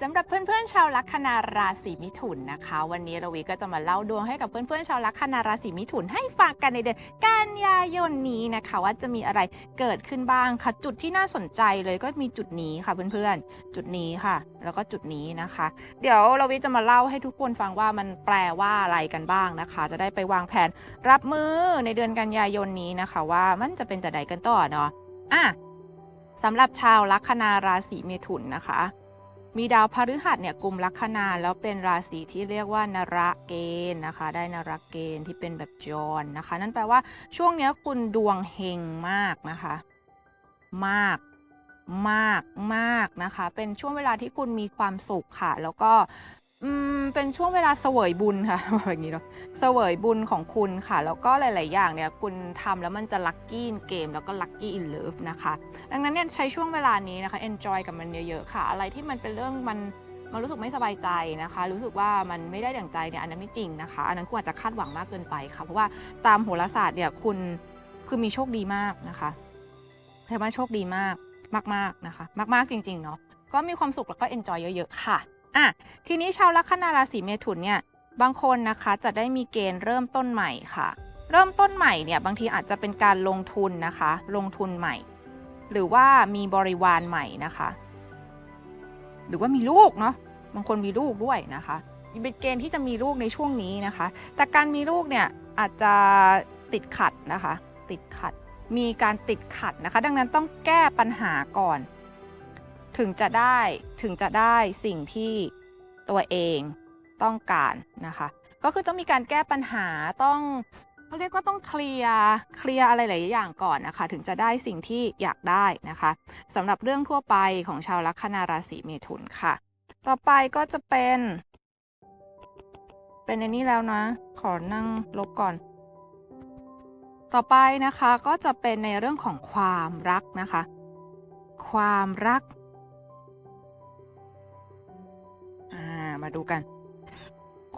สำหรับเพื่อนๆชาวลัคนาราศีมิถุนนะคะ วันนี้รวีก็จะมาเล่าดวงให้กับเพื่อนๆชาวลัคนาราศีมิถุนให้ฟังกันในเดือนกันยายนนี้นะคะ ว่าจะมีอะไรเกิดขึ้นบ้างค่ะ จุดที่น่าสนใจเลยก็มีจุดนี้ค่ะเพื่อนๆ จุดนี้ค่ะ แล้วก็จุดนี้นะคะ เดี๋ยวรวีจะมาเล่าให้ทุกคนฟังว่ามันแปลว่าอะไรกันบ้างนะคะ จะได้ไปวางแผนรับมือในเดือนกันยายนนี้นะคะ ว่ามันจะเป็นแต่ใดกันต่อเนาะอะสำหรับชาวลัคนาราศีเมถุนนะคะ มีดาวพฤหัสเนี่ยกลุ่มลัคนาแล้วเป็นราศีที่เรียกว่านระเกณฑ์นะคะ ได้นระเกณฑ์ที่เป็นแบบจรนะคะ นั่นแปลว่าช่วงเนี้ยคุณดวงเฮงมากนะคะ มากมากมากนะคะ เป็นช่วงเวลาที่คุณมีความสุขค่ะ แล้วก็ อืมเป็นช่วงเวลาเสวยบุญค่ะ แบบนี้เนาะเสวยบุญของคุณค่ะ แล้วก็หลาย ๆ อย่างเนี่ยคุณทำแล้วมันจะลัคกี้เกมแล้วก็ลัคกี้อินเลิฟนะคะ ดังนั้นเนี่ยใช้ช่วงเวลานี้นะคะ enjoy กับมันเยอะ ๆ ค่ะ อะไรที่มันเป็นเรื่องมันมันรู้สึกไม่สบายใจนะคะ รู้สึกว่ามันไม่ได้ดั่งใจเนี่ยอันนั้นไม่จริงนะคะ อันนั้นคุณอาจจะคาดหวังมากเกินไปค่ะ เพราะว่าตามโหราศาสตร์เนี่ยคุณคือมีโชคดีมากนะคะเรียกว่าโชคดีมากมาก ๆ นะคะ มาก ๆ จริง ๆ เนาะก็มีความสุขแล้วก็ enjoy เยอะ ๆ ค่ะ อะทีนี้ชาวลัคนาราศีเมถุนเนี่ยบางคนนะคะจะได้มีเกณฑ์เริ่มต้นใหม่ค่ะ เริ่มต้นใหม่เนี่ยบางทีอาจจะเป็นการลงทุนนะคะ ลงทุนใหม่ หรือว่ามีบริวารใหม่นะคะ หรือว่ามีลูกเนาะบางคนมีลูกด้วยนะคะเป็นเกณฑ์ที่จะมีลูกในช่วงนี้นะคะ แต่การมีลูกเนี่ยอาจจะติดขัดนะคะ ติดขัด มีการติดขัดนะคะ ดังนั้นต้องแก้ปัญหาก่อน ถึงจะได้ถึงจะได้สิ่งที่ตัวเองต้องการนะคะ ก็คือต้องมีการแก้ปัญหาต้องเขาเรียกว่าต้องเคลียร์เคลียร์อะไรหลายอย่างก่อนนะคะ ถึงจะได้สิ่งที่อยากได้นะคะสำหรับเรื่องทั่วไปของชาวลัคนาราศีเมถุนค่ะ ต่อไปก็จะเป็น เป็นในนี้แล้วนะ ขอนั่งลบก่อน ต่อไปนะคะก็จะเป็นในเรื่องของความรักนะคะ ความรัก มาดูกัน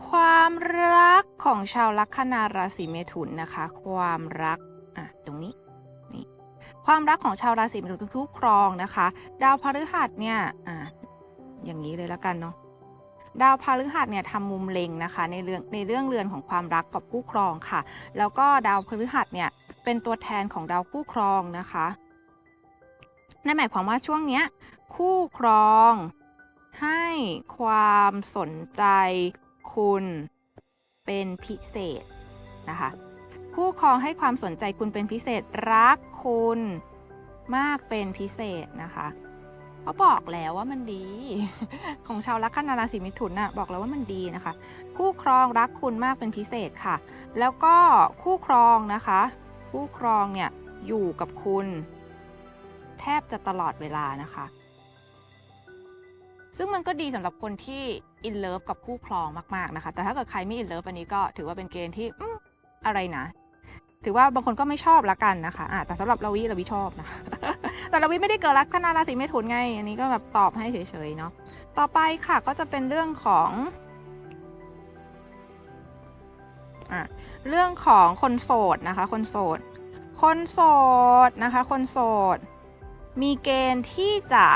ความรักของชาวลัคนาราศีเมถุนนะคะ ความรักอะตรงนี้นี่ความรักของชาวราศีเมถุนคือคู่ครองนะคะ ดาวพฤหัสเนี่ยอะอย่างนี้เลยแล้วกันเนาะดาวพฤหัสเนี่ยทำมุมเล็งนะคะ ในเรื่องในเรื่องเรือนของความรักกับคู่ครองค่ะ แล้วก็ดาวพฤหัสเนี่ยเป็นตัวแทนของดาวคู่ครองนะคะนั่นหมายความว่าช่วงเนี้ยคู่ครอง ให้ความสนใจคุณเป็นพิเศษนะคะคู่ครองให้ความสนใจคุณเป็นพิเศษรักคุณมากเป็นพิเศษนะคะก็บอกแล้วว่ามันดี ของชาวลัคนาราศีมิถุนน่ะบอกแล้วว่ามันดีนะคะ คู่ครองรักคุณมากเป็นพิเศษค่ะ แล้วก็คู่ครองนะคะ คู่ครองเนี่ยอยู่กับคุณ แทบจะตลอดเวลานะคะ ซึ่งมันก็ดีสำหรับคนที่อินเลิฟกับคู่ครองมากๆนะคะ แต่ถ้าเกิดใครไม่อินเลิฟอันนี้ก็ถือว่าเป็นเกณฑ์ที่ออะไรนะ ถือว่าบางคนก็ไม่ชอบละกันนะคะะแต่สำหรับเราวิเราวิชอบนะ แต่เราวิไม่ได้เกิดลัคนาราศีเมถุนไง อันนี้ก็แบบตอบให้เฉยๆเนาะ ต่อไปค่ะก็จะเป็นเรื่องของอะเรื่องของคนโสดนะคะ คนโสด คนโสดนะคะ คนโสด มีเกณฑ์ที่จะ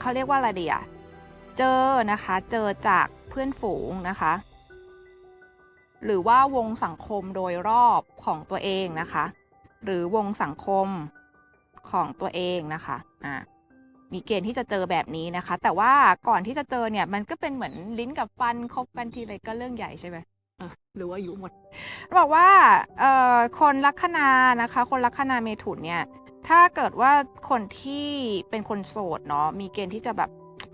เขาเรียกว่าอะไรดีอะ เจอนะคะ เจอจากเพื่อนฝูงนะคะ หรือว่าวงสังคมโดยรอบของตัวเองนะคะ หรือวงสังคมของตัวเองนะคะอ่ามีเกณฑ์ที่จะเจอแบบนี้นะคะ แต่ว่าก่อนที่จะเจอเนี่ยมันก็เป็นเหมือนลิ้นกับฟันคบกันทีไรก็เรื่องใหญ่ใช่ไหมหรือว่าอยู่หมดบอกว่าคนลัคนานะคะ คนลัคนาเมถุนเนี่ย ถ้าเกิดว่าคนที่เป็นคนโสดเนาะมีเกณฑ์ที่จะแบบ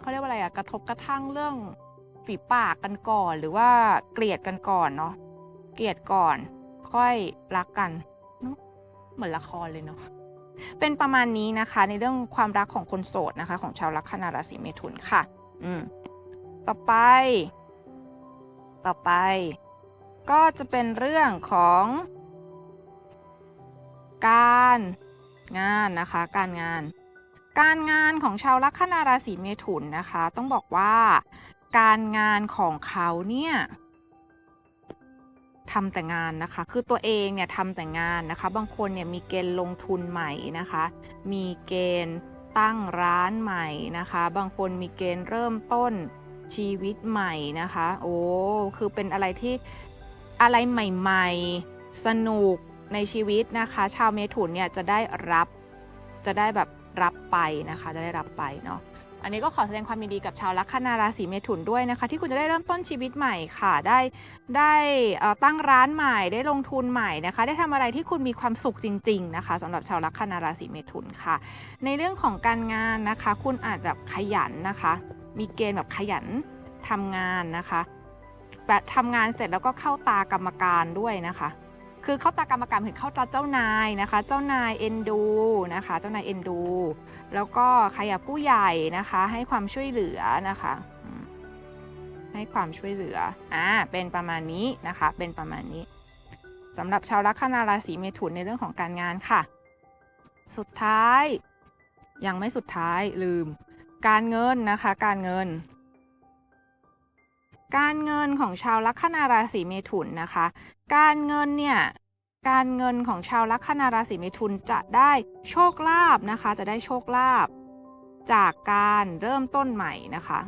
เขาเรียกว่าอะไรอะกระทบกระทั่งเรื่องฝีปากกันก่อน หรือว่าเกลียดกันก่อนเนาะเกลียดก่อน ค่อยรักกันเนอะเหมือนละครเลยเนาะเป็นประมาณนี้นะคะในเรื่องความรักของคนโสดนะคะ ของชาวลัคนาราศีเมถุนค่ะ อืม ต่อไป ต่อไป ก็จะเป็นเรื่องของ การงานนะคะ การงาน การงานของชาวลัคนาราศีเมถุนนะคะ ต้องบอกว่าการงานของเขาเนี่ยทำแต่งานนะคะ คือตัวเองเนี่ยทำแต่งานนะคะ บางคนเนี่ยมีเกณฑ์ลงทุนใหม่นะคะ มีเกณฑ์ตั้งร้านใหม่นะคะ บางคนมีเกณฑ์เริ่มต้นชีวิตใหม่นะคะ โอ้ คือเป็นอะไรที่อะไรใหม่ๆ สนุกในชีวิตนะคะ ชาวเมถุนเนี่ยจะได้รับ จะได้แบบ รับไปนะคะ จะได้รับไปเนาะอันนี้ก็ขอแสดงความยินดีกับชาวลัคนาราศีเมถุนด้วยนะคะ ที่คุณจะได้เริ่มต้นชีวิตใหม่ค่ะ ได้ได้ตั้งร้านใหม่ได้ลงทุนใหม่นะคะ ได้ทำอะไรที่คุณมีความสุขจริง ๆ นะคะสำหรับชาวลัคนาราศีเมถุนค่ะ ในเรื่องของการงานนะคะ คุณอาจแบบขยันนะคะ มีเกณฑ์แบบขยันทำงานนะคะแบบทำงานเสร็จแล้วก็เข้าตากรรมการด้วยนะคะ คือเข้าตากรรมการเห็นเข้าตาเจ้านายนะคะ เจ้านายเอ็นดูนะคะ เจ้านายเอ็นดู แล้วก็ใครอยากผู้ใหญ่นะคะ ให้ความช่วยเหลือนะคะให้ความช่วยเหลืออ่าเป็นประมาณนี้นะคะ เป็นประมาณนี้สำหรับชาวลัคนาราศีเมถุนในเรื่องของการงานค่ะ สุดท้าย ยังไม่สุดท้ายลืม การเงินนะคะ การเงิน การเงินของชาวลัคนาราศีเมถุนนะคะ การเงินเนี่ยการเงินของชาวลัคนาราศีเมถุนจะได้โชคลาภนะคะ จะได้โชคลาภจากการเริ่มต้นใหม่นะคะ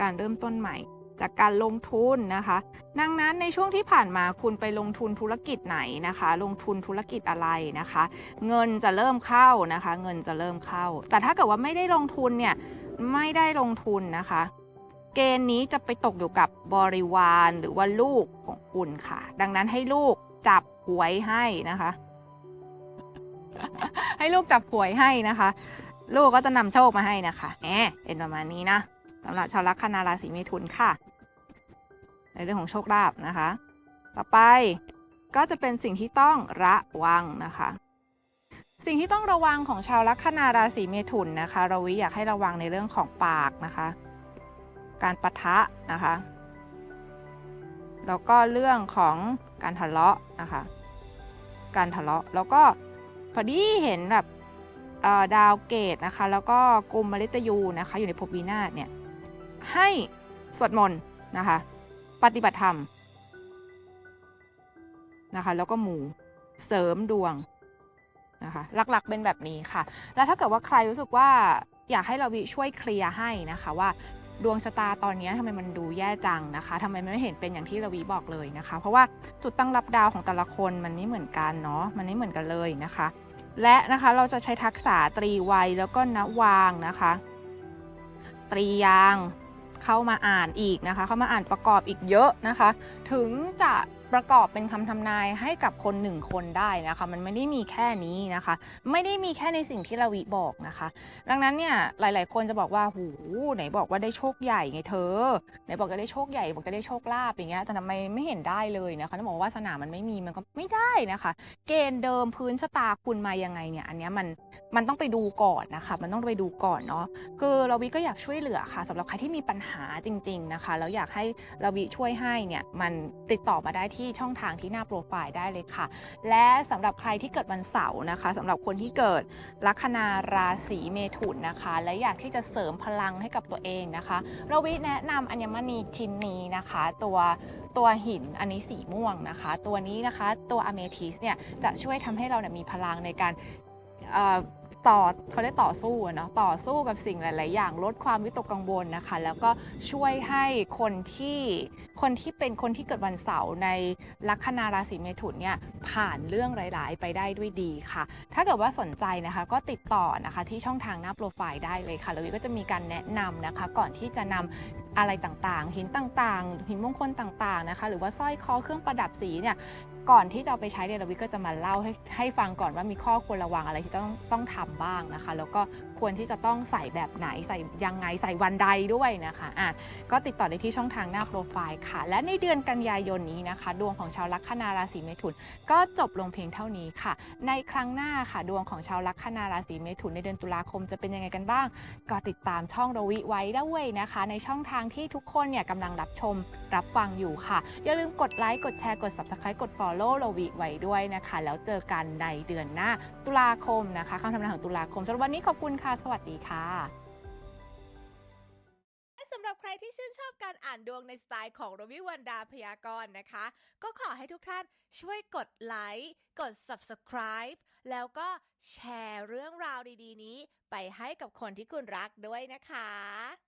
การเริ่มต้นใหม่ จากการลงทุนนะคะ ดังนั้นในช่วงที่ผ่านมาคุณไปลงทุนธุรกิจไหนนะคะ ลงทุนธุรกิจอะไรนะคะ เงินจะเริ่มเข้านะคะ เงินจะเริ่มเข้า แต่ถ้าเกิดว่าไม่ได้ลงทุนเนี่ยไม่ได้ลงทุนนะคะ เกณฑ์นี้จะไปตกอยู่กับบริวารหรือว่าลูก องคุณค่ะ ดังนั้นให้ลูกจับหวยให้นะคะ ให้ลูกจับหวยให้นะคะ ลูกก็จะนำโชคมาให้นะคะแหมเป็นประมาณนี้นะสำหรับชาวลัคนาราศีเมถุนค่ะ ในเรื่องของโชคลาภนะคะ ต่อไปก็จะเป็นสิ่งที่ต้องระวังนะคะ สิ่งที่ต้องระวังของชาวลัคนาราศีเมถุนนะคะ เราวิอยากให้ระวังในเรื่องของปากนะคะ การปะทะนะคะ แล้วก็เรื่องของการทะเลาะนะคะ การทะเลาะแล้วก็พอดีเห็นแบบดาวเกตนะคะ แล้วก็กลุ่มมฤตยูนะคะ อยู่ในภพวินาศเนี่ยให้สวดมนต์นะคะ ปฏิบัติธรรมนะคะ แล้วก็หมู่เสริมดวงนะคะ หลักๆเป็นแบบนี้ค่ะ แล้วถ้าเกิดว่าใครรู้สึกว่าอยากให้เราวิช่วยเคลียร์ให้นะคะว่า ดวงชะตาตอนนี้ทำไมมันดูแย่จังนะคะทำไมมันไม่เห็นเป็นอย่างที่ระวีบอกเลยนะคะ เพราะว่าจุดตั้งรับดาวของแต่ละคนมันไม่เหมือนกันเนาะมันไม่เหมือนกันเลยนะคะ และนะคะเราจะใช้ทักษะตรีวัยแล้วก็นวางนะคะ ตรียางเข้ามาอ่านอีกนะคะ เข้ามาอ่านประกอบอีกเยอะนะคะ ถึงจะประกอบเป็นคำทำนายให้กับคนหนึ่งคนได้นะคะ มันไม่ได้มีแค่นี้นะคะ ไม่ได้มีแค่ในสิ่งที่ระวิบอกนะคะ ดังนั้นเนี่ยหลาย ๆ คนจะบอกว่าหูไหนบอกว่าได้โชคใหญ่ไงเธอไหนบอกจะได้โชคใหญ่บอกจะได้โชคลาภอย่างเงี้ยแต่ทำไมไม่เห็นได้เลยนะคะต้องบอกว่าสนามมันไม่มีมันก็ไม่ได้นะคะ เกณฑ์เดิมพื้นชะตาคุณมายังไงเนี่ยอันเนี้ยมันมันต้องไปดูก่อนนะคะ มันต้องไปดูก่อนเนาะคือเราวิก็อยากช่วยเหลือค่ะสำหรับใครที่มีปัญหาจริง ๆ นะคะแล้วอยากให้เราวิช่วยให้เนี่ยมันติดต่อมาได้ที่ช่องทางที่หน้าโปรไฟล์ได้เลยค่ะ และสำหรับใครที่เกิดวันเสาร์นะคะสำหรับคนที่เกิดลัคนาราศีเมถุนนะคะ และอยากที่จะเสริมพลังให้กับตัวเองนะคะเราวิแนะนำอัญมณีชิ้นนี้นะคะ ตัวตัวหินอันนี้สีม่วงนะคะ ตัวนี้นะคะตัวอเมทิสเนี่ยจะช่วยทำให้เราเนี่ยมีพลังในการ ต่อเขาเรียกต่อสู้เนาะต่อสู้กับสิ่งหลาย ๆ อย่างลดความวิตกกังวลนะคะ แล้วก็ช่วยให้คนที่คนที่เป็นคนที่เกิดวันเสาร์ในลัคนาราศีเมถุนเนี่ยผ่านเรื่องร้าย ๆ ไปได้ด้วยดีค่ะ ถ้าเกิดว่าสนใจนะคะก็ติดต่อนะคะที่ช่องทางหน้าโปรไฟล์ได้เลยค่ะแล้ววิก็จะมีการแนะนำนะคะ ก่อนที่จะนำอะไรต่าง ๆ หินต่าง ๆ หินมงคลต่าง ๆ นะคะ หรือว่าสร้อยคอเครื่องประดับสีเนี่ยก่อนที่จะเอาไปใช้เนี่ยเราวิก็จะมาเล่าให้ให้ฟังก่อนว่ามีข้อควรระวังอะไรที่ต้องต้องทำบ้างนะคะ แล้วก็ควรที่จะต้องใส่แบบไหนใส่ยังไงใส่วันใดด้วยนะคะอะก็ติดต่อได้ที่ช่องทางหน้าโปรไฟล์ค่ะ และในเดือนกันยายนนี้นะคะ ดวงของชาวลัคนาราศีเมถุน ก็จบลงเพียงเท่านี้ค่ะ ในครั้งหน้าค่ะ ดวงของชาวลัคนาราศีเมถุนในเดือนตุลาคมจะเป็นยังไงกันบ้าง ก็ติดตามช่องรวิไว้ด้วยนะคะ ในช่องทางที่ทุกคนเนี่ยกำลังรับชมรับฟังอยู่ค่ะ อย่าลืมกดไลค์กดแชร์กด subscribe กด follow รวิไว้ด้วยนะคะ แล้วเจอกันในเดือนหน้าตุลาคมนะคะคำทำนายของตุลาคมสำหรับวันนี้ขอบคุณค่ะ สวัสดีค่ะและสำหรับใครที่ชื่นชอบการอ่านดวงในสไตล์ของรวิวันดาพยากรณ์นะคะ ก็ขอให้ทุกท่านช่วยกดไลค์กด subscribe แล้วก็แชร์เรื่องราวดีๆ นี้ ไปให้กับคนที่คุณรักด้วยนะคะ